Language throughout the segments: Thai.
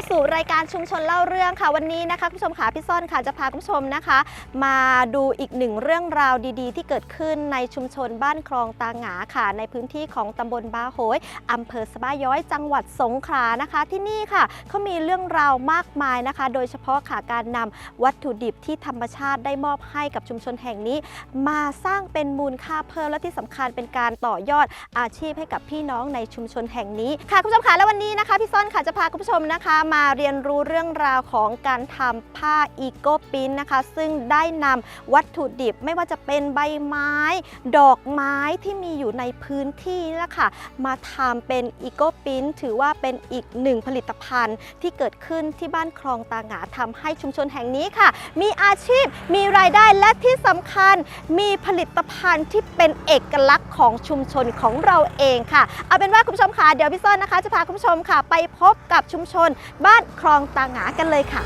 าสู่รายการชุมชนเล่าเรื่องค่ะ วันนี้นะคะคุณผู้ชมค่ะพี่ซ่อนค่ะจะพาคุณผู้ชมนะคะ มาดูอีกหนึ่งเรื่องราวดีๆ ที่เกิดขึ้นในชุมชนบ้านคลองตาหงาค่ะ ในพื้นที่ของตำบลบาโหยอำเภอสะบ้าย้อยจังหวัดสงขลานะคะ ที่นี่ค่ะเขามีเรื่องราวมากมายนะคะ โดยเฉพาะค่ะการนำวัตถุดิบที่ธรรมชาติได้มอบให้กับชุมชนแห่งนี้ มาสร้างเป็นมูลค่าเพิ่มและที่สำคัญเป็นการต่อยอดอาชีพให้กับพี่น้องในชุมชนแห่งนี้ค่ะคุณผู้ชมค่ะและวันนี้นะคะพี่ซ่อนค่ะจะพาคุณผู้ชมนะคะมาเรียนรู้เรื่องราวของการทำผ้าอีโกปินนะคะ ซึ่งได้นำวัตถุดิบไม่ว่าจะเป็นใบไม้ ดอกไม้ที่มีอยู่ในพื้นที่นี่แหละค่ะมาทำเป็นอีโกปินถือว่าเป็นอีกหนึ่งผลิตภัณฑ์ที่เกิดขึ้นที่บ้านคลองตาหงาทำให้ชุมชนแห่งนี้ค่ะ มีอาชีพมีรายได้และที่สำคัญมีผลิตภัณฑ์ที่เป็นเอกลักษณ์ของชุมชนของเราเองค่ะ เอาเป็นว่าคุณผู้ชมค่ะเดี๋ยวพี่ส้นนะคะ จะพาคุณผู้ชมค่ะ ไปพบกับชุมชนบ้านคลองตาหงากันเลยค่ะ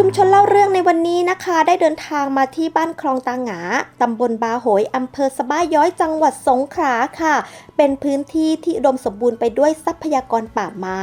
ชุมชนเล่าเรื่องในวันนี้นะคะ ได้เดินทางมาที่บ้านคลองตาหงาตำบลบาโหยอำเภอสะบ้าย้อยจังหวัดสงขลาค่ะ เป็นพื้นที่ที่อุดมสมบูรณ์ไปด้วยทรัพยากรป่าไม้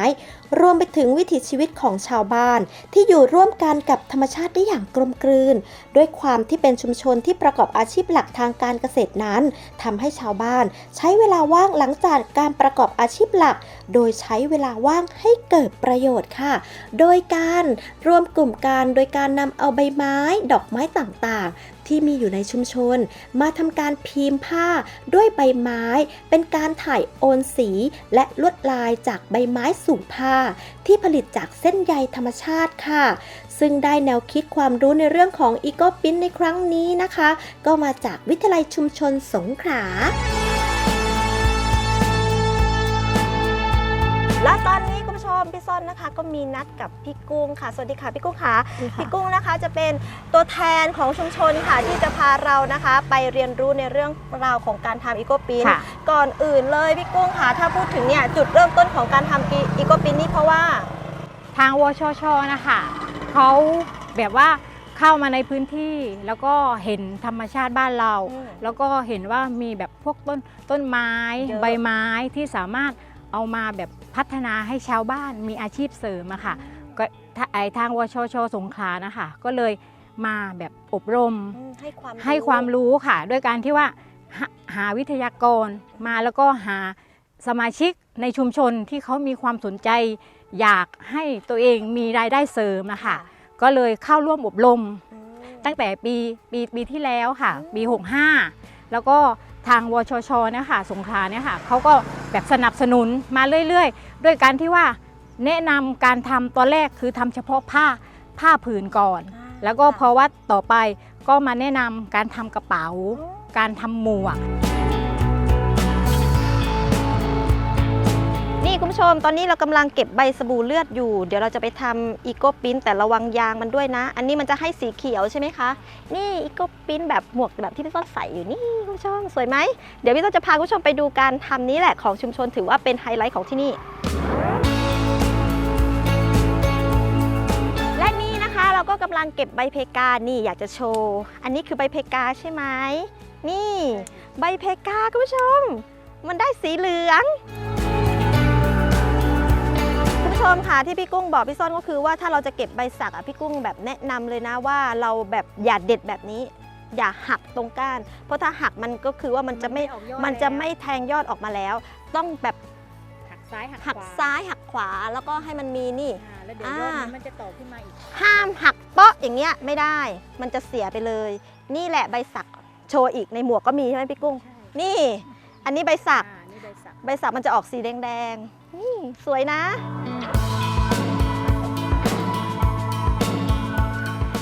รวมไปถึงวิถีชีวิตของชาวบ้าน ที่อยู่ร่วมกันกับธรรมชาติได้อย่างกลมกลืน ด้วยความที่เป็นชุมชนที่ประกอบอาชีพหลักทางการเกษตรนั้นทำให้ชาวบ้าน ใช้เวลาว่างหลังจากการประกอบอาชีพหลัก โดยใช้เวลาว่างให้เกิดประโยชน์ค่ะ โดยการรวมกลุ่มกันโดยการนำเอาใบไม้ ดอกไม้ต่างๆ ที่มีอยู่ในชุมชน มาทำการพิมพ์ผ้าด้วยใบไม้ เป็นการถ่ายโอนสีและลวดลายจากใบไม้สู่ผ้าที่ผลิตจากเส้นใยธรรมชาติค่ะ ซึ่งได้แนวคิดความรู้ในเรื่องของอีโกปินในครั้งนี้นะคะ ก็มาจากวิทยาลัยชุมชนสงขลาและตอนนี้ คุณผู้ชมพี่ส้นนะคะ ก็มีนัดกับพี่กุ้งค่ะ สวัสดีค่ะพี่กุ้งค่ะพี่กุ้งนะคะจะเป็นตัวแทนของชุมชนค่ะที่จะพาเรานะคะ ไปเรียนรู้ในเรื่องราวของการทำอีโกปินค่ะก่อนอื่นเลยพี่กุ้งค่ะถ้าพูดถึงเนี่ยจุดเริ่มต้นของการทำอีโกปินนี่เพราะว่า ทางวชชนะคะเขาแบบว่าเข้ามาในพื้นที่แล้วก็เห็นธรรมชาติบ้านเราอืมแล้วก็เห็นว่ามีแบบพวกต้นต้นไม้เยอะใบไม้ที่สามารถ เอามาแบบพัฒนาให้ชาวบ้านมีอาชีพเสริมอะค่ะก็ถ้าไอทางวชชสงขลานะคะก็เลยมาแบบอบรมอืมให้ความให้ความรู้ค่ะ ด้วยการที่ว่าหาหาวิทยากรมาแล้วก็หาสมาชิกในชุมชนที่เขามีความสนใจ อยากให้ตัวเองมีรายได้เสริมนะคะก็เลยเข้าร่วมอบรมอืมตั้งแต่ปีปีปีที่แล้วค่ะอืมปี 65 แล้วก็ ทางวชชเนี่ยค่ะสงขลาเนี่ยค่ะเขาก็แบบสนับสนุนมาเรื่อยๆ ด้วยการที่ว่าแนะนำการทำตอนแรกคือทำเฉพาะผ้าผ้าผืนก่อนอ่าแล้วก็พอว่าต่อไปก็มาแนะนำการทำกระเป๋าอืมการทำหมวก ผู้ชมตอนนี้เรากำลังเก็บใบสบู่เลือดอยู่ เดี๋ยวเราจะไปทำอีโกปิ้นแต่ระวังยางมันด้วยนะ อันนี้มันจะให้สีเขียวใช่ไหมคะ นี่อีโกปิ้นแบบหมวกแบบที่พี่ต้นใส่อยู่นี่คุณผู้ชมสวยไหม เดี๋ยวพี่ต้นจะพาคุณผู้ชมไปดูการทำนี้แหละของชุมชนถือว่าเป็นไฮไลท์ของที่นี่ และนี่นะคะเราก็กำลังเก็บใบเพกา นี่อยากจะโชว์ อันนี้คือใบเพกาใช่ไหม นี่ ใบเพกาคุณผู้ชม มันได้สีเหลือง ชมค่ะที่พี่กุ้งบอกพี่ซ่อนก็คือว่าถ้าเราจะเก็บใบสักอะพี่กุ้งแบบแนะนำเลยนะว่าเราแบบอย่าเด็ดแบบนี้ อย่าหักตรงก้าน เพราะถ้าหักมันก็คือว่ามันจะไม่มันไม่ออกยอดมันจะแล้วไม่แทงยอดออกมาแล้ว ต้องแบบหักซ้ายหักหักขวาซ้ายหักขวาแล้วก็ให้มันมีนี่อ่าแล้วเดี๋ยวยอดนี้มันจะต่อขึ้นมาอีกห้ามหักเปาะอย่างเงี้ยไม่ได้ มันจะเสียไปเลย นี่แหละใบสักโชว์อีกในหมวกก็มีใช่ไหมพี่กุ้งใช่นี่ อันนี้ใบสักอ่านี่ใบสัก ใบสักมันจะออกสีแดงๆ นี่สวยนะ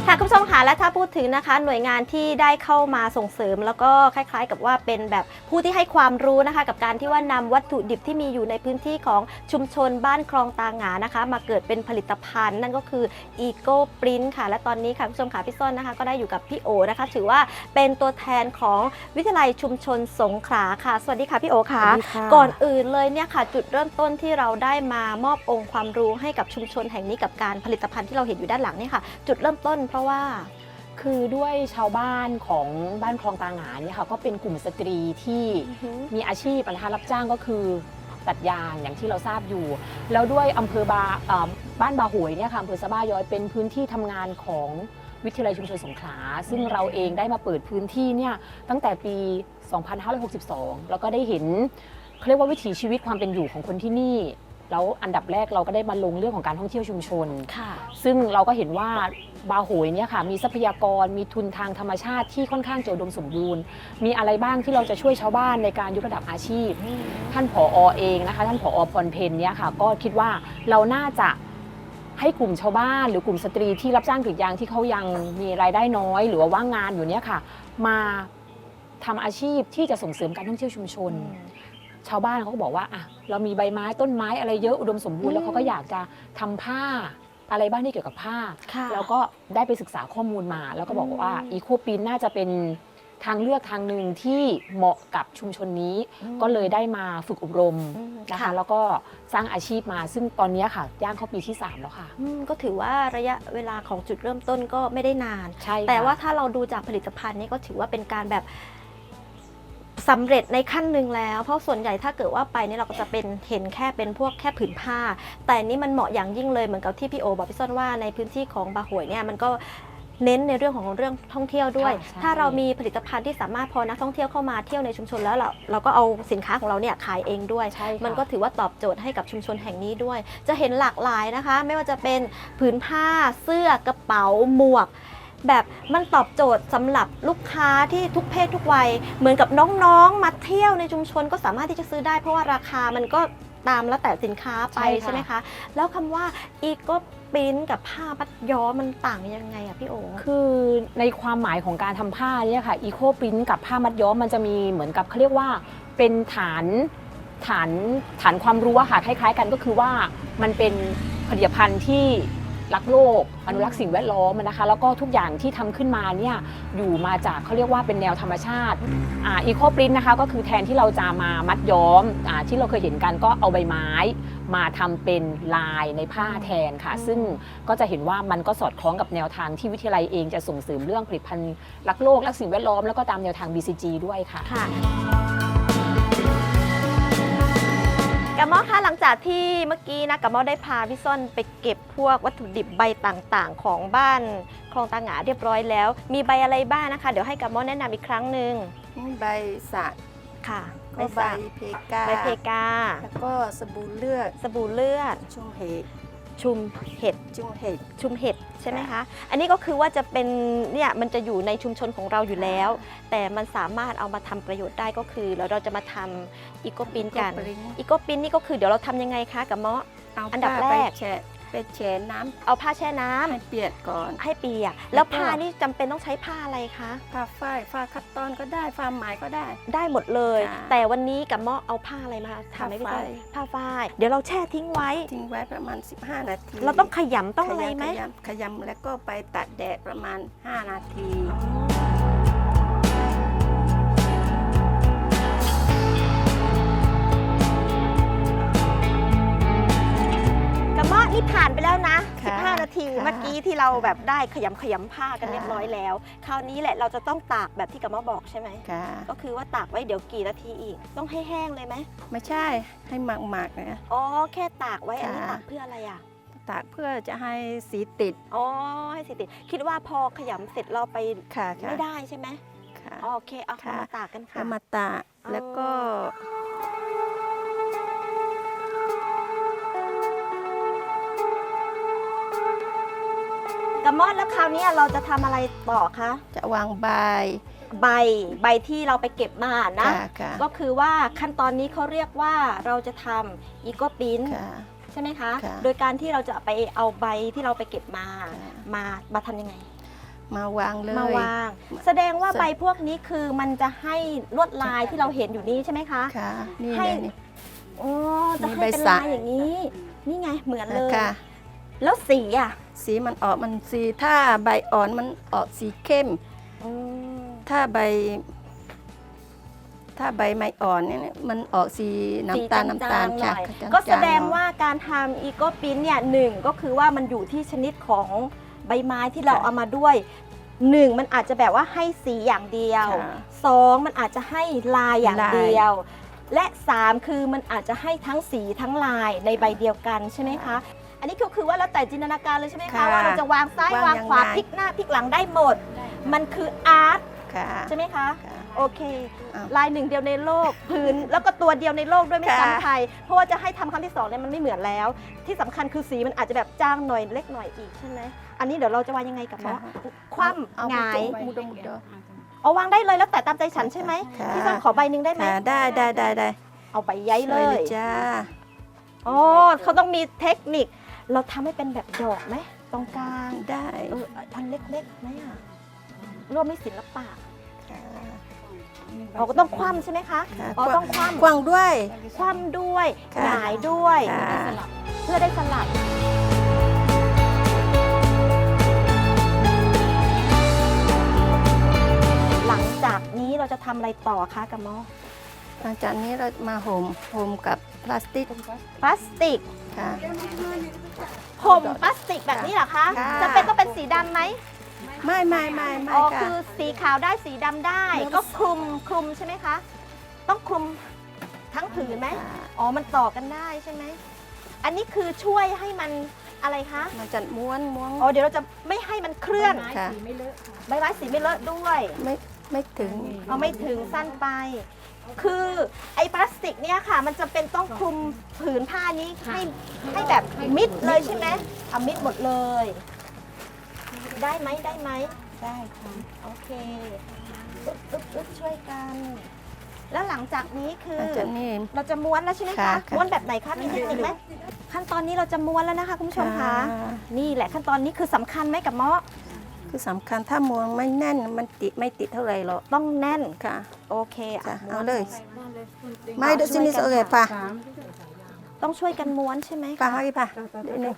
ค่ะคุณผู้ชมค่ะและถ้าพูดถึงนะคะ หน่วยงานที่ได้เข้ามาส่งเสริม แล้วก็คล้ายๆ กับว่าเป็นแบบผู้ที่ให้ความรู้นะคะ กับการที่ว่านำวัตถุดิบที่มีอยู่ในพื้นที่ของชุมชนบ้านคลองตาหงานะคะ มาเกิดเป็นผลิตภัณฑ์ นั่นก็คือ Eco Print ค่ะ และตอนนี้ค่ะคุณผู้ชมค่ะพี่ส้นนะคะ ก็ได้อยู่กับพี่โอนะคะ ถือว่าเป็นตัวแทนของวิทยาลัยชุมชนสงขลาค่ะ สวัสดีค่ะพี่โอค่ะ ก่อนอื่นเลยเนี่ยค่ะ จุดเริ่มต้นที่เราได้มามอบองค์ความรู้ให้กับชุมชนแห่งนี้กับการผลิตภัณฑ์ที่เราเห็นอยู่ด้านหลังเนี่ยค่ะ จุดเริ่มต้นเพราะว่าคือด้วยชาวบ้านของบ้านคลองตาหงาเนี่ยค่ะก็เป็นกลุ่มสตรีที่มีอาชีพนะคะรับจ้างก็คือตัดยางอย่างที่เราทราบอยู่ แล้วด้วยอำเภอบาเอ่อบ้านบาหวยเนี่ยค่ะอำเภอสะบ้าย้อยเป็นพื้นที่ทำงานของวิทยาลัยชุมชนสงขลา ซึ่งเราเองได้มาเปิดพื้นที่เนี่ยตั้งแต่ปี 2562 แล้วก็ได้เห็นเขาเรียกว่าวิถีชีวิตความเป็นอยู่ของคนที่นี่ แล้วอันดับแรกเราก็ได้มาลงเรื่องของการท่องเที่ยวชุมชน ค่ะ ซึ่งเราก็เห็นว่าบาโหยเนี่ยค่ะมีทรัพยากรมีทุนทางธรรมชาติที่ค่อนข้างจะอุดมสมบูรณ์ มีอะไรบ้างที่เราจะช่วยชาวบ้านในการยกระดับอาชีพ ท่านผอเองนะคะ ท่านผอพรเพนเนี่ยค่ะ ก็คิดว่าเราน่าจะให้กลุ่มชาวบ้าน หรือกลุ่มสตรีที่รับจ้างกรีดยางที่เขายังมีรายได้น้อย หรือว่าว่างงานอยู่เนี่ยค่ะ มาทำอาชีพที่จะส่งเสริมการท่องเที่ยวชุมชน ชาวบ้านเขาก็บอกว่าอะเรามีใบไม้ต้นไม้อะไรเยอะอุดมสมบูรอืมณ์แล้วเขาก็อยากจะทำผ้าอะไรบ้างที่เกี่ยวกับผ้า ค่ะแล้วก็ได้ไปศึกษาข้อมูลมา แล้วก็บอกว่าอืม อีโคปินน่าจะเป็นทางเลือกทางหนึ่งที่เหมาะกับชุมชนนี้ ก็เลยได้มาฝึกอบรมอืมนะคะค่ะแล้วก็สร้างอาชีพมา ซึ่งตอนนี้ค่ะย่างเข้าปีที่ 3 แล้วค่ะ อืมก็ถือว่าระยะเวลาของจุดเริ่มต้นก็ไม่ได้นาน ใช่ค่ะแต่ว่าถ้าเราดูจากผลิตภัณฑ์นี่ก็ถือว่าเป็นการแบบ สำเร็จในขั้นหนึ่งแล้ว เพราะส่วนใหญ่ถ้าเกิดว่าไปนี่เราก็จะเป็นเห็นแค่เป็นพวกแค่ผืนผ้า แต่อันนี่มันเหมาะอย่างยิ่งเลยเหมือนกับที่พี่โอบอกพี่ส้นว่าในพื้นที่ของบาหวยเนี่ยมันก็เน้นในเรื่องของเรื่องท่องเที่ยวด้วยค่ะใช่ถ้าเรามีผลิตภัณฑ์ที่สามารถพอนักท่องเที่ยวเข้ามาเที่ยวในชุมชนแล้วเราเราก็เอาสินค้าของเราเนี่ยขายเองด้วยใช่ค่ะมันก็ถือว่าตอบโจทย์ให้กับชุมชนแห่งนี้ด้วย จะเห็นหลากหลายนะคะ ไม่ว่าจะเป็นผืนผ้าเสื้อกระเป๋าหมวก แบบมันตอบโจทย์สำหรับลูกค้าที่ทุกเพศทุกวัย เหมือนกับน้องๆมาเที่ยวในชุมชนก็สามารถที่จะซื้อได้ เพราะว่าราคามันก็ตามแล้วแต่สินค้าไปใช่ค่ะใช่ไหมคะ แล้วคำว่าอีโกปรินกับผ้ามัดย้อมมันต่างยังไงอะพี่โอคือในความหมายของการทำผ้าเนี่ยค่ะอีโคปรินกับผ้ามัดย้อมมันจะมีเหมือนกับเขาเรียกว่าเป็นฐานฐานฐานความรู้อะค่ะคล้ายๆ กันก็คือว่ามันเป็นผลิตภัณฑ์ที่ รักโลก อนุรักษ์สิ่งแวดล้อมนะคะ แล้วก็ทุกอย่างที่ทำขึ้นมาเนี่ยอยู่มาจากเขาเรียกว่าเป็นแนวธรรมชาติอีโคปรินนะคะก็คือแทนที่เราจะมามัดย้อมอาที่เราเคยเห็นกันก็เอาใบไม้ มาทำเป็นลายในผ้าแทนค่ะอืมซึ่งก็จะเห็นว่ามันก็สอดคล้องกับแนวทางที่วิทยาลัยเองจะส่งเสริมเรื่องผลิตภัณฑ์รักโลกรักสิ่งแวดล้อมแล้วก็ตามแนวทาง BCG ด้วยค่ะ กระหมอคะหลังจากที่เมื่อกี้นะกระหมอได้พาพี่ส้นไปเก็บพวกวัตถุดิบใบต่างๆ ของบ้านคลองตาหงาเรียบร้อยแล้ว มีใบอะไรบ้างนะคะ เดี๋ยวให้กระหมอแนะนำอีกครั้งหนึ่งนี่ใบสักค่ะก็ใบสักเพกาใบเพกาแล้วก็สบู่เลือดสบู่เลือดชุ่มเห็ด ชุมเห็ด จุ่มเห็ด ชุมเห็ดใช่ไหมคะ อันนี้ก็คือว่าจะเป็นเนี่ยมันจะอยู่ในชุมชนของเราอยู่แล้ว แต่มันสามารถเอามาทำประโยชน์ได้ก็คือแล้วเราจะมาทำอีโกปินกันอีโกปรินอีโกปินนี่ก็คือเดี๋ยวเราทำยังไงคะกับเมาะ เอาอันดับผ้าแรไปกแช่ ไปแช่น้เอาผ้าแช่น้ำำให้เปียกก่อน ให้เปียก แล้แล้ววก็ผ้านี่จำเป็นต้องใช้ผ้าอะไรคะ ผ้าฝ้ายผ้าคัตตอนก็ได้ผ้าไหมก็ได้ ได้หมดเลย ค่ะแต่วันนี้กับเมาะเอาผ้าอะไรมาทำให้พี่ต้นผ้าฝ้ายผ้าฝ้าย เดี๋ยวเราแช่ทิ้งไว้ ทิ้งไว้ประมาณ 15 นาทีเราต้องขยำต้องอะไรไหมขยำขยำแล้วก็ไปตากแดดประมาณ 5 นาทีกับ ผ่านไปแล้วนะ ค่ะ15 นาทีค่ะ เมื่อกี้ที่เราแบบได้ขยำขยำผ้ากันเรียบร้อยแล้ว คราวนี้แหละเราจะต้องตากแบบที่กับเมาะบอกใช่ไหม ค่ะ ก็คือว่าตากไว้เดี๋ยวกี่นาทีอีก ต้องให้แห้งเลยไหมไม่ใช่ให้หมักๆนะ อ๋อแค่ตากไว้อันนี้ค่ะ ตากเพื่ออะไรอะ ตากเพื่อจะให้สีติดอ๋อให้สิติดคิดว่าพอขยำเสร็จเราไปค่ะค่ะไม่ได้ใช่ไหมค่ะ อ๋อโอเคเอาค่ะ มาตากกันค่ะเอามาตากอ๋อแล้วก็ มอนแล้วคราวนี้เราจะทำอะไรต่อคะจะวางใบใบใบที่เราไปเก็บมานะ ค่ะค่ะก็คือว่าขั้นตอนนี้เขาเรียกว่าเราจะทำอีโกปิ้นค่ะ ใช่ไหมคะ ค่ะ โดยการที่เราจะไปเอาใบที่เราไปเก็บมา ค่ะมามาทำยังไง มาวางเลย มาวาง แสดงว่าสใบพวกนี้คือมันจะให้ลวดลายที่เราเห็นอยู่นี่ใช่ไหมคะ ค่ะนี่ให้ เลยนี่ อ๋อจะมีให้ใบเป็นสักลายอย่างนี้ นี่ไงเหมือนเลย ค่ะ แล้วสีอะสีมันออกมันสีถ้าใบอ่อนมันออกสีเข้ม อืมถ้าใบ ถ้าใบไม้อ่อนเนี่ยมันออกสีน้ำตาลสีน้ำตาลจงๆหค่ะน่อยจางๆก็แสดงหน่อยว่าการทำอีโกปิ้นเนี่ยหนึ่งก็คือว่ามันอยู่ที่ชนิดของใบไม้ที่เราค่ะเอามาด้วยหนึ่งมันอาจจะแบบว่าให้สีอย่างเดียว ค่ะ สองมันอาจจะให้ลายอย่างลาย เดียว และสามคือมันอาจจะให้ทั้งสีทั้งลายในใบเดียวกันใช่ไหมคะ อันนี้ก็คือว่าแล้วแต่จินตนาการเลยใช่ไหมคะค่ะว่าเราจะวางซ้ายวาวางงขวายังไง พลิกหน้าพลิกหลังได้หมด มันคืออาร์ตค่ะ ใช่ไหมคะ ค่ะโอเค อ้าวลายหนึ่งเดียวในโลกพื้นแล้วก็ตัวเดียวในโลกด้วยไม่ค่ะ ซ้ำใครเพราะว่าจะให้ทำครั้งที่สองเนี่ยมันไม่เหมือนแล้ว ที่สำคัญคือสีมันอาจจะแบบจ้างหน่อยเล็กหน่อยอีกใช่ไหมอันนี้เดี๋ยวเราจะวางยังไงกับเนาะคว่ำเอาหงายมุดมุด เอาวางได้เลยแล้วแต่ตามใจฉันใช่ไหมค่ะ พี่ส้มขอใบหนึ่งได้ไหมค่ะได้ได้ได้ได้เอาใบใหญ่เลช่วยยเลยจ้าอ๋อเขาต้องมีเทคนิค เราทำให้เป็นแบบดอกไหมตรงกลางได้เอออันเล็กๆไหมอะร่วมไม่ศิลปะค่ะอ๋อก็ต้องคว่ำใช่ไหมคะค่ะอ๋อต้องคว่ำกว้างด้วย คว่ำด้วยค่ะ หงายด้วย ค่ะ เพื่อได้สลับหลังจากนี้เราจะทำอะไรต่อคะกับหมอ หลังจากนี้เรามาห่มห่มกับพลาสติกพลาสติกค่ะ ห่มพลาสติกแบบนี้เหรอคะค่ะ จะเป็นต้องเป็นสีดำไหมไม่ไม่ไม่ไม่อ๋อค่ะ คือสีขาวได้สีดำได้ก็คลุมคลุมใช่ไหมคะ ต้องคลุมทั้งผืนไหมค่ะอ๋อมันต่อกันได้ใช่ไหมอันนี้คือช่วยให้มันอะไรคะมันจะม้วนม้วน อ๋อเดี๋ยวเราจะไม่ให้มันเคลื่อนค่ะใบไม้สีไม่เลอะด้วย ไม่ไม่ถึง เอาไม่ถึงสั้นไป คือไอ้พลาสติกเนี่ยค่ะ มันจะเป็นต้องคลุมผืนผ้านี้ให้ให้แบบมิดเลยใช่ไหมเอามิดหมดเลย ได้ไหมได้ไหมได้ค่ะโอเคอึ๊บอึ๊บอึ๊บช่วยกัน แล้วหลังจากนี้คือหลังจากนี้เราจะม้วนแล้วใช่ไหมคะ ค่ะค่ะม้วนแบบไหนคะมีเทคนิคไหมขั้นตอนนี้เราจะม้วนแล้วนะคะคุณผู้ชมคะ ค่ะ นี่แหละขั้นตอนนี้คือสำคัญไหมกับเมาะ คือสำคัญถ้าม้วนไม่แน่นมันติดไม่ติดเท่าไหร่หรอกต้องแน่น ค่ะโอเคจ้ะม้เอาวนเลย ไม่เดี๋ยวซินิสโอเคป่ะต้องช่วยกันม้วนใช่ไหมป่ะให้ป่ะเดี๋ยวนี้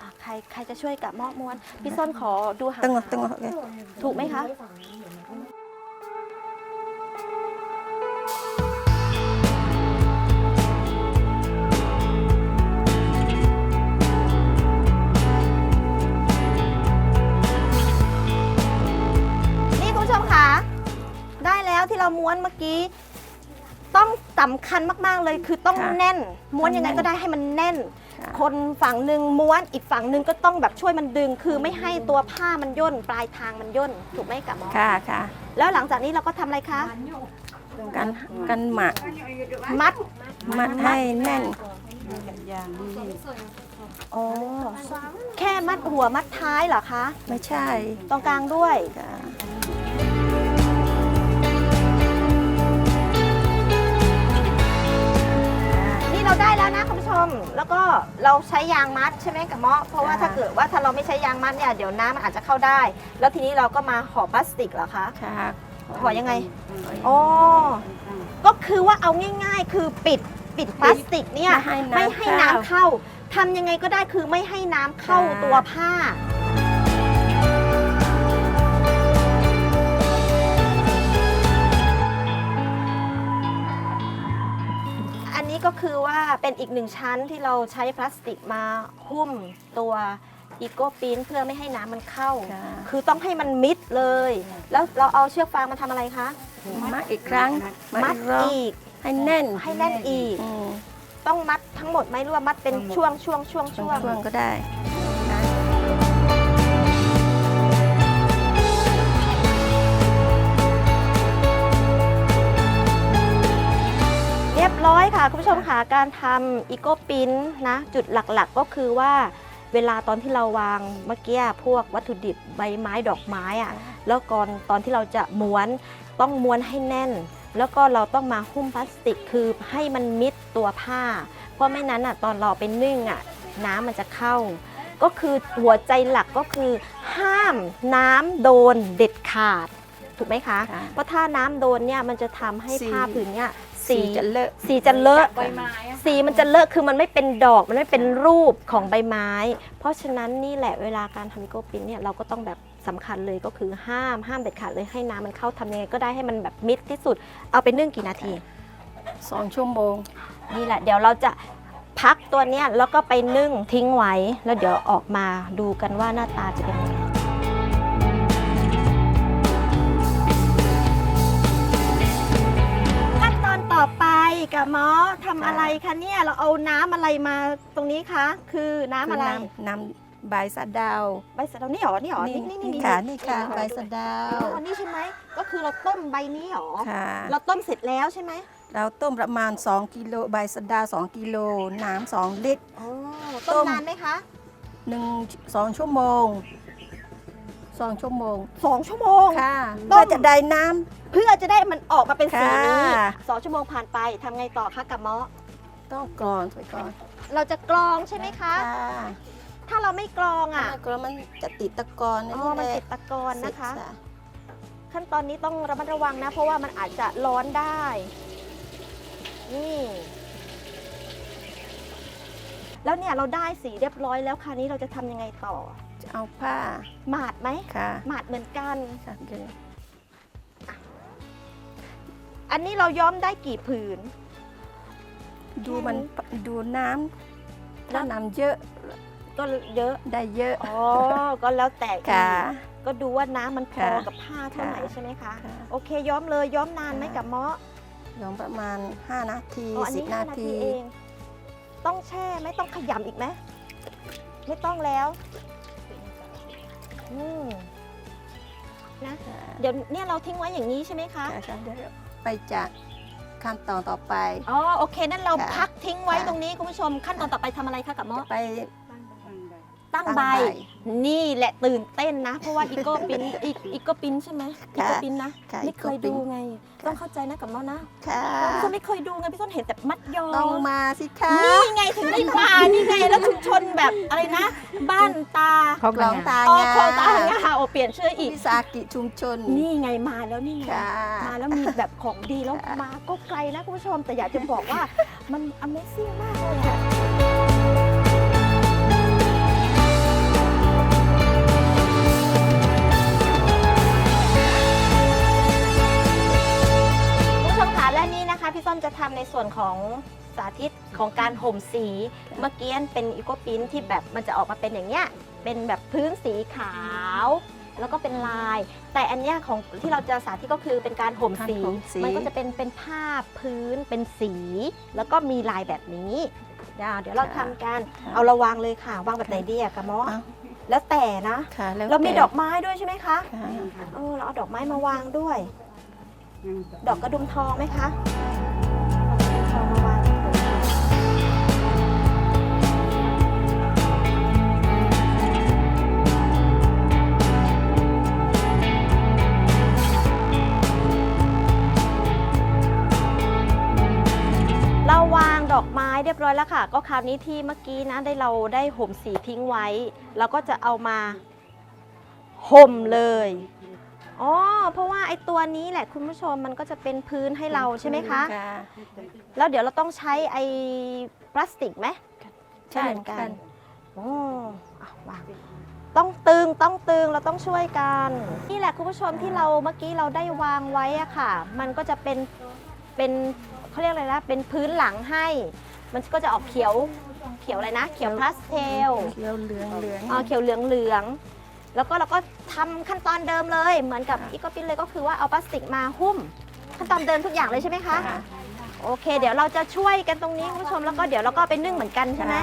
อะใครใครจะช่วยกับเมาะม้วน พี่ส้นขอดูหางตึงตึงโอเคถูกไหมคะ เราม้วนเมื่อกี้ ต้องสำคัญมากๆเลยคือต้องค่ะแน่น ม้วนยังไงต้องแน่นก็ได้ให้มันแน่น ค่ะ คนฝั่งหนึ่งม้วนอีกฝั่งหนึ่งก็ต้องแบบช่วยมันดึง คือไม่ให้ตัวผ้ามันย่น ปลายทางมันย่นถูกไหมกับหมอค่ะค่ะแล้วหลังจากนี้เราก็ทำอะไรคะกันกันหมักมัดมัดให้แน่นอ๋อแค่มัดหัวมัดท้ายเหรอคะ ไม่ใช่ตรงกลางด้วย ค่ะ เราใช้ยางมัดใช่ไหมกับเมาะเพราะว่าถ้าเกิดว่าถ้าเราไม่ใช้ยางมัดเนี่ยเดี๋ยวน้ำมันอาจจะเข้าได้ แล้วทีนี้เราก็มาห่อพลาสติกเหรอคะ ค่ะห่อยังไงอ๋อก็คือว่าเอาง่าย ๆ คือปิดปิดพลาสติกเนี่ยไม่ไม่ให้ให้น้ำน้ำเข้าทำยังไงก็ได้คือไม่ให้น้ำเข้าค่ะตัวผ้า ก็คือว่าเป็นอีกหนึ่งชั้นที่เราใช้พลาสติกมาหุ้มตัวอีโกปินเพื่อไม่ให้น้ำมันเข้า ค่ะคือต้องให้มันมิดเลย แล้วเราเอาเชือกฟางมาทำอะไรคะ มัดอีกครั้งมัดรอบอีก ให้แน่นให้แน่นอีก อืมต้องมัดทั้งหมดไหมหรือว่ามัดเป็นช่วงช่วงช่วงช่วง ช่วงก็ได้ รียบร้อยค่ะ คุณผู้ชมค่ะการทำอีโกปินนะจุดหลักๆก็คือว่าเวลาตอนที่เราวางเมื่อกี้พวกวัตถุดิบใบไม้ดอกไม้อะแล้วก่อนตอนที่เราจะม้วนต้องม้วนให้แน่น แล้วก็เราต้องมาหุ้มพลาสติกคือให้มันมิดตัวผ้า เพราะไม่นั้นอะตอนเราไปนึ่งอะน้ำมันจะเข้า ก็คือหัวใจหลักก็คือ ห้ามน้ำโดนเด็ดขาดถูกไหมคะค่ะเพราะถ้าน้ำโดนเนี่ยมันจะทำให้สีผ้าผืนเนี่ย สีสีจะเลอะสีจะเลอะใบไม้อะสีมันจะเลอะคือมันไม่เป็นดอกมันไม่เป็นรูปของใบไม้ เพราะฉะนั้นนี่แหละเวลาการทำมิโกปินเนี่ยเราก็ต้องแบบสำคัญเลยก็คือห้ามห้ามเด็ดขาดเลยให้น้ำมันเข้าทำยังไงก็ได้ให้มันแบบมิดที่สุด เอาไปนึ่งกี่นาที สองชั่วโมง นี่แหละเดี๋ยวเราจะพักตัวเนี้ยแล้วก็ไปนึ่งทิ้งไว้ แล้วเดี๋ยวออกมาดูกันว่าหน้าตาจะเป็นยังไง กับหมอทำอะไรคะเนี่ยเราเอาน้ำอะไรมาตรงนี้คะ คือน้ำอะไรคืน้ำน้ำใบสะเดาวใบสะเดานี่หรอนี่หรอนี่นี่นี่ค่ะนี่ค่ะใบสะเดาอ๋วอนี่ใช่ไหมก็คือเราต้มใบนี้หรอค่ะ เราต้มเสร็จแล้วใช่ไหมเราต้มประมาณ 2 กิโลใบสะเดาว2กิโลน้ำสองลิตร อ๋อต้ต้มม นานไหมคะหนึ่งสองชั่วโมง สองชั่วโมงสองชั่วโมงค่ะต้เพื่มอจะได้น้เพื่อจะได้มันออกมาเป็นสีนี้ค่ะ สองชั่วโมงผ่านไปทำไงต่อคะกับเมาะำต้องกรอนไว้ก่อนเราจะกรองใช่ไหมคะค่ะถ้าเราไม่กรองอะถ้ากรอนมันจะติดตะกอนอ๋อมันติดตะกอนนะคะ ขั้นตอนนี้ต้องระมัดระวังนะ เพราะว่ามันอาจจะร้อนได้ นี่ แล้วเนี่ยเราได้สีเรียบร้อยแล้วคราวนี้เราจะทำยังไงต่อจะ เอาผ้าหมาดไหมค่ะหมาดเหมือนกันค่ะเดี๋ยวอันนี้เราย้อมได้กี่ผืน ดูมันดูน้ำถ้าน้ำเยอะก็เยอะได้เยอะอ๋อก็แล้วแต่อีกค่ะก็ดูว่าน้ำมันพอค่ะกับผ้าเท่าไหร่ค่ะใช่ไหมคะค่ะโอเคย้อมเลยย้อมนานไหมกับเมาะลงประมาณ 5 นาทีอ๋ออันนี้10ห้านานาทีทีเองต้องแช่ไหม่ต้องขยำอีกไหมไม่ต้องแล้ว อืมนะเดี๋ยวเนี่ยเราทิ้งไว้อย่างนี้ใช่ไหมคะค่ะค่ะเดี๋ยวไปจากขั้นตอนต่อไป อ๋อโอเคนั่นเราค่ะพักทิ้งไว้ค่ะ ตรงนี้คุณผู้ชมขั้นตอนต่อไปทำอะไรคะกับเมาะไป ตั้งตั้งใบใบนี่แหละตื่นเต้นนะ เพราะว่าอีโก้ปินอีอีโก้ปินใช่ไหมอีค่ะโก้ปินนะค่ะไม่เคยอีโก้ปิ้ดูนไง ค่ะ ต้องเข้าใจนะกับเมาะนะค่ะพี่ส้มไม่เคยดูไงพี่ส้มเห็นแต่มัดยอต้องมาสิคะ นี่ไงถึงได้มานี่ไงแล้วชุมชนแบบอะไรนะ บ้านตาของกลองตาอ๋องาคลองตางาโอเปลี่ยนชื่ออีก วิสาหกิจชุมชนนี่ไงมาแล้วนี่ไง ค่ะ มาแล้วมีแบบของดีแล้วค่ะ มาก็ไกลนะคุณผู้ชมแต่อยากจะบอกว่ามัน Amazing มากเลยอะ นี่นะคะพี่ส้มจะทำในส่วนของสาธิตของการห่มสีเมื่อกี้เป็นอีโกปินที่แบบมันจะออกมาเป็นอย่างเงี้ยเป็นแบบพื้นสีขาว แล้วก็เป็นลาย แต่อันเนี้ยของที่เราจะสาธิตก็คือเป็นการห่มสีการห่มสี มันก็จะเป็นเป็นผ้าพื้นเป็นสี แล้วก็มีลายแบบนี้เดี๋ยวเดี๋ยวเราทำกันค่ะเอาเราวางเลยค่ะวางแบบไหนดีอะกะมอเอาแล้วแต่นะ ค่ะแล้วเรามีแต่ดอกไม้ด้วยใช่ไหมคะค่ะ เออเราเอาดอกไม้มาวางด้วย ดอกกระดุมทองไหมคะเค่ะ ก็คราวนี้ที่เมื่อกี้นะได้เราได้ห่มสีทิ้งไว้ เราก็จะเอามาห่มเลยอ๋อเพราะว่าไอ้ตัวนี้แหละคุณผู้ชมมันก็จะเป็นพื้นให้เราใช่ไหมคะค่ะแล้วเดี๋ยวเราต้องใช้ไอ้พลาสติกไหมใช่เหมือนกันกันโอ้อะวางต้องตึงต้องตึงเราต้องช่วยกัน นี่แหละคุณผู้ชมที่เราเมื่อกี้เราได้วางไว้อะค่ะ มันก็จะเป็นเป็นเขาเรียกอะไรนะเป็นพื้นหลังให้ มันก็จะออกเขียวเขียวอะไรนะ เขียวพาสเทลเขียวเหลืองเหลืองอ๋อเขียวเหลืองเหลืองๆแล้วก็เราก็ทำขั้นตอนเดิมเลย เหมือนกับอีกก็ปินเลยก็คือว่าเอาพลาสติกมาหุ้ม ขั้นตอนเดิมทุกอย่างเลยใช่ไหมคะค่ะโอเค เดี๋ยวเราจะช่วยกันตรงนี้คุณผู้ชมแล้วก็เดี๋ยวเราก็เอาไปนึ่งเหมือนกันใช่ไหม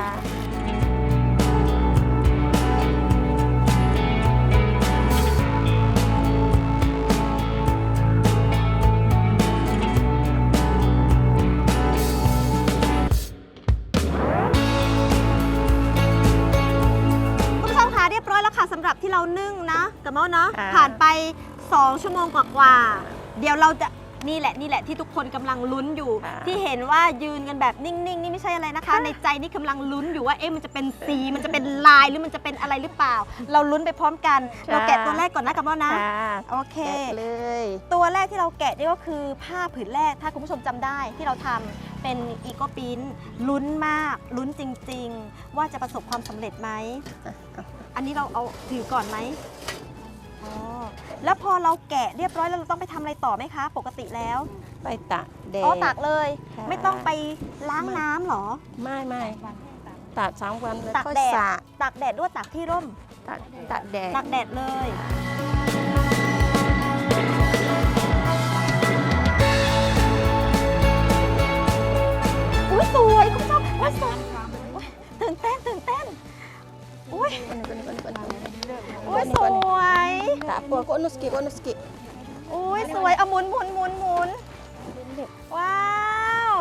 2 ชั่วโมงกว่าๆเดี๋ยวเราจะนี่แหละนี่แหละที่ทุกคนกำลังลุ้นอยู่ ค่ะที่เห็นว่ายืนกันแบบนิ่งๆ นี่ไม่ใช่อะไรนะคะ ในใจนี่กำลังลุ้นอยู่ว่าเอ๊ะมันจะเป็นสีมันจะเป็นลายหรือมันจะเป็นอะไรหรือเปล่า เราลุ้นไปพร้อมกันเราแกะตัวแรกก่อนนะกับเมานะค่ะโอเค แกะเลย ตัวแรกที่เราแกะนี่ก็คือผ้าผืนแรกถ้าคุณผู้ชมจำได้ที่เราทำเป็นอีโกปินลุ้นมากลุ้นจริง ๆ ว่าจะประสบความสำเร็จไหม อันนี้เราเอาถือก่อนไหมอ๋อ แล้วพอเราแกะเรียบร้อยแล้วเราต้องไปทำอะไรต่อไหมคะ ปกติแล้วไปตากแดด อ๋อตากเลย ค่ะ ไม่ต้องไปล้างน้ำเหรอ ไม่ไม่ตากสามวันแล้วตากก็แดด สระตากแดดด้วยตากที่ร่ม ตากตากแดด ตากแดดเลย อุ้ยสวยคุณผู้ชมอุ้ยสวยอุ๊ยตื่นเต้นตื่นเต้นอุ้ยคนคนคนคน อุ้ยสวยตากปัวก็นุสกิก็นุสกิอุ้ยสวยเอาหมุนหมุนหมุนหมุนว้าว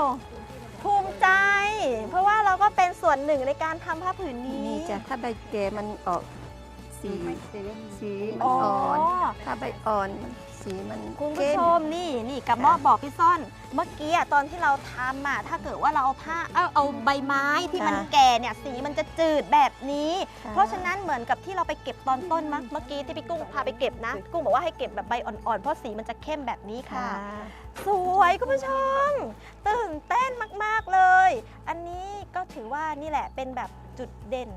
ภูมิใจ เพราะว่าเราก็เป็นส่วนหนึ่งในการทำผ้าผืนนี้นี่จ้ะถ้าใบแก่มันออก สี สีมันอ๋ออ่อน ถ้าใบอ่อนมันสีมันคุณผู้เข้ชมนี่นี่กับหมอบอกพี่ซ่อน เมื่อกี้อะตอนที่เราทำอะถ้าเกิดว่าเราเอาผ้าเอาเอาใบไม้ที่มันแก่เนี่ยสีมันจะจืดแบบนี้ ค่เพราะฉะนั้นเหมือนกับที่เราไปเก็บตอนต้นมั้งเมื่อกี้ที่พี่กุ้งพาไปเก็บนะกุ้งบอกว่าให้เก็บแบบใบอ่อนๆเพราะสีมันจะเข้มแบบนี้ค่ะ ค่ะ สวยคุณผู้ชมตื่นเต้นมากๆเลย อันนี้ก็ถือว่านี่แหละเป็นแบบจุดเด่น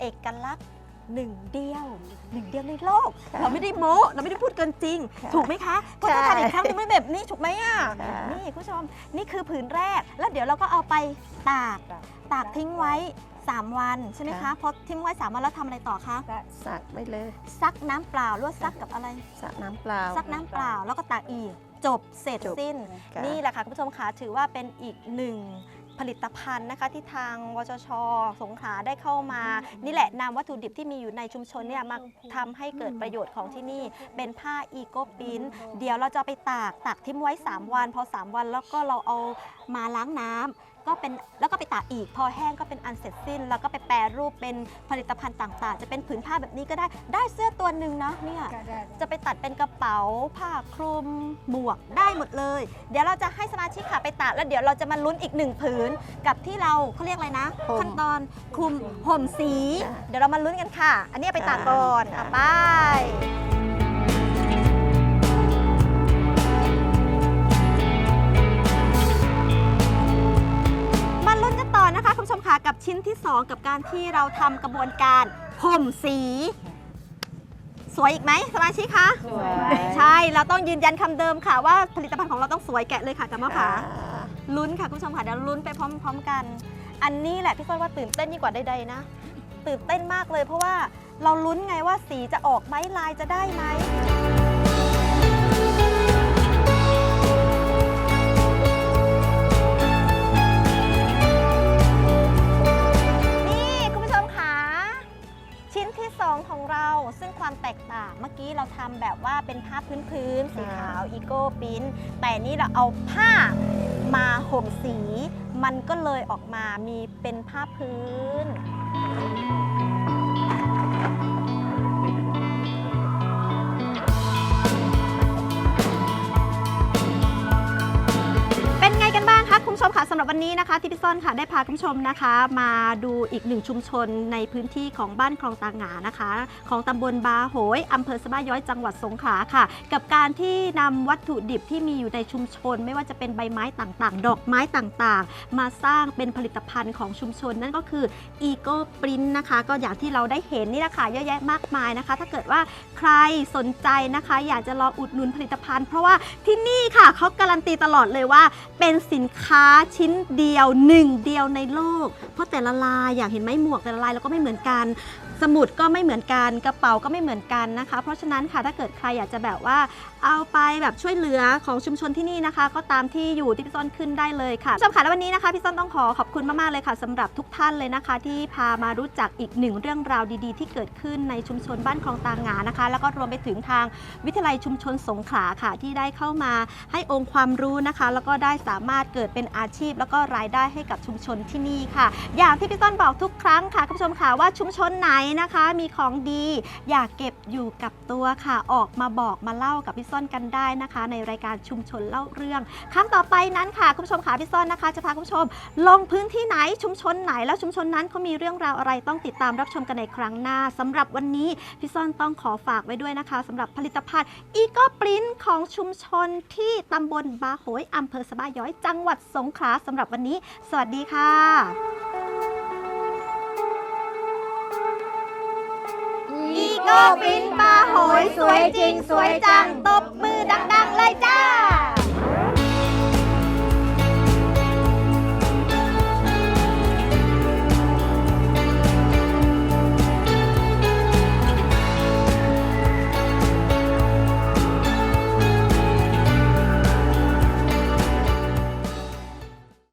เอกลักษณ์ หนึ่งเดียวหนึ่งเดียวในโลกค่ะเราไม่ได้โม้เราไม่ได้พูดเกินจริงค่ะถูกไหมคะเพราะถ้าใช่ทำอีกครั้งนึงไม่แบบนี้ถูกไหมอะค่ะนี่คุณผู้ชมนี่คือผืนแรก แล้วเดี๋ยวเราก็เอาไปตากตากทิ้งไว้ 3 วันใช่ไหมคะพอทิ้งไว้ 3 วันแล้วทำอะไรต่อคะสักไปเลย ซักน้ำเปล่าหรือว่าซักกับอะไรสักน้ำเปล่าซักน้ำเปล่าแล้วก็ตากอีกจบเสร็จจบสิ้นค่ะนี่แหละค่ะคุณผู้ชมคะถือว่าเป็นอีกหนึ่ง ผลิตภัณฑ์นะคะที่ทางวชชสงขลาได้เข้ามา นี่แหละนำวัตถุดิบที่มีอยู่ในชุมชนเนี่ยมาทำให้เกิดประโยชน์ของที่นี่ เป็นผ้าอีโกปินเดี๋ยวเราจะเอาไปตากตากทิ้งไว้ 3 วัน พอ 3 วันแล้วก็เราเอามาล้างน้ำ ก็เป็นแล้วก็ไปตากอีก พอแห้งก็เป็นอันเสร็จสิ้น แล้วก็ไปแปรรูปเป็นผลิตภัณฑ์ต่างๆ จะเป็นผืนผ้าแบบนี้ก็ได้ได้เสื้อตัวหนึ่งนะเนี่ยจะไปตัดเป็นกระเป๋าผ้าคลุมหมวกได้หมดเลย เดี๋ยวเราจะให้สมาชิกค่ะไปตากแล้วเดี๋ยวเราจะมาลุ้นอีกหนึ่งผืนกับที่เราเขาเรียกอะไรนะห่มขั้นตอนคลุมห่มสีค่ะเดี๋ยวเรามาลุ้นกันค่ะ อันนี้เอาไปตากก่อนค่ะอะไป ชมค่ะกับชิ้นที่ 2 กับการที่เราทำกระบวนการห่มสี สวยอีกไหมสมาชิกคะสวย ใช่ เราต้องยืนยันคำเดิมค่ะ ว่าผลิตภัณฑ์ของเราต้องสวยแกะเลยค่ะกับมะผาลุ้นค่ะคุณผู้ชมค่ะเดี๋ยวลุ้นไปพร้อมๆกัน อันนี้แหละพี่ก้อยว่าตื่นเต้นยิ่งกว่าใดๆนะ ตื่นเต้นมากเลยเพราะว่าเราลุ้นไงว่าสีจะออกไหมลายจะได้ไหม ชิ้นที่ 2 ของเราซึ่งความแตกต่างเมื่อกี้เราทำแบบว่าเป็นผ้าพื้นๆสีขาวอีโก้ปิ้นแต่นี่เราเอาผ้ามาห่มสี มันก็เลยออกมามีเป็นผ้าพื้น ผู้ชมค่ะสำหรับวันนี้นะคะที่พี่ซ่อนค่ะได้พาคุณผู้ชมนะคะ มาดูอีกหนึ่งชุมชนในพื้นที่ของบ้านคลองตางหงานะคะ ของตำบลบาโหยอำเภอสบ้าย้อยจังหวัดสงขลาค่ะ กับการที่นำวัตถุดิบที่มีอยู่ในชุมชน ไม่ว่าจะเป็นใบไม้ต่างๆ ดอกไม้ต่างๆ มาสร้างเป็นผลิตภัณฑ์ของชุมชน นั่นก็คือ e g o Print นะคะ ก็อย่างที่เราได้เห็นนี่แหละค่ะเยอะแยะมากมายนะคะ ถ้าเกิดว่าใครสนใจนะคะ อยากจะลองอุดหนุนผลิตภัณฑ์ เพราะว่าที่นี่ค่ะเขาการันตีตลอดเลยว่าเป็นสินค้าชิ้นเดียวหนึ่งเดียวในโลก เพราะแต่ละลายอยากเห็นไหมหมวกแต่ละลายแล้วก็ไม่เหมือนกัน สมุดก็ไม่เหมือนกันกระเป๋าก็ไม่เหมือนกันนะคะ เพราะฉะนั้นค่ะถ้าเกิดใครอยากจะแบบว่าเอาไปแบบช่วยเหลือของชุมชนที่นี่นะคะ ก็ตามที่อยู่ที่พี่ต้นขึ้นได้เลยค่ะผู้ชมค่ะแล้ววันนี้นะคะพี่ต้นต้องขอขอบคุณมากๆเลยค่ะสำหรับทุกท่านเลยนะคะ ที่พามารู้จักอีกหนึ่งเรื่องราวดีๆ ที่เกิดขึ้นในชุมชนบ้านคลองตางหงานะคะ แล้วก็รวมไปถึงทางวิทยาลัยชุมชนสงขลาค่ะ ที่ได้เข้ามาให้องค์ความรู้นะคะ แล้วก็ได้สามารถเกิดเป็นอาชีพ แล้วก็รายได้ให้กับชุมชนที่นี่ค่ะ อย่างที่พี่ต้นบอกทุกครั้งค่ะคุณผู้ชมค่ะว่าชุมชนไหนนะคะ มีของดีอยากเก็บอยู่กับตัวค่ะ ออกมาบอกมาเล่ากับพี่ซ่อนกันได้นะคะ ในรายการชุมชนเล่าเรื่อง ครั้งต่อไปนั้นค่ะคุณผู้ชมค่ะพี่ซ่อนนะคะ จะพาคุณผู้ชม ลงพื้นที่ไหนชุมชนไหนแล้วชุมชนนั้นเขามีเรื่องราวอะไรต้องติดตามรับชมกันในครั้งหน้าสำหรับวันนี้พี่ซ่อนต้องขอฝากไว้ด้วยนะคะสำหรับผลิตภัณฑ์อีโกปรินของชุมชนที่ตำบลบาโหยอำเภอสะบาย้อยจังหวัดสงขลาสำหรับวันนี้ สวัสดีค่ะ โกบินปลาโหยสวยจริงสวยจัง ตบมือดังๆ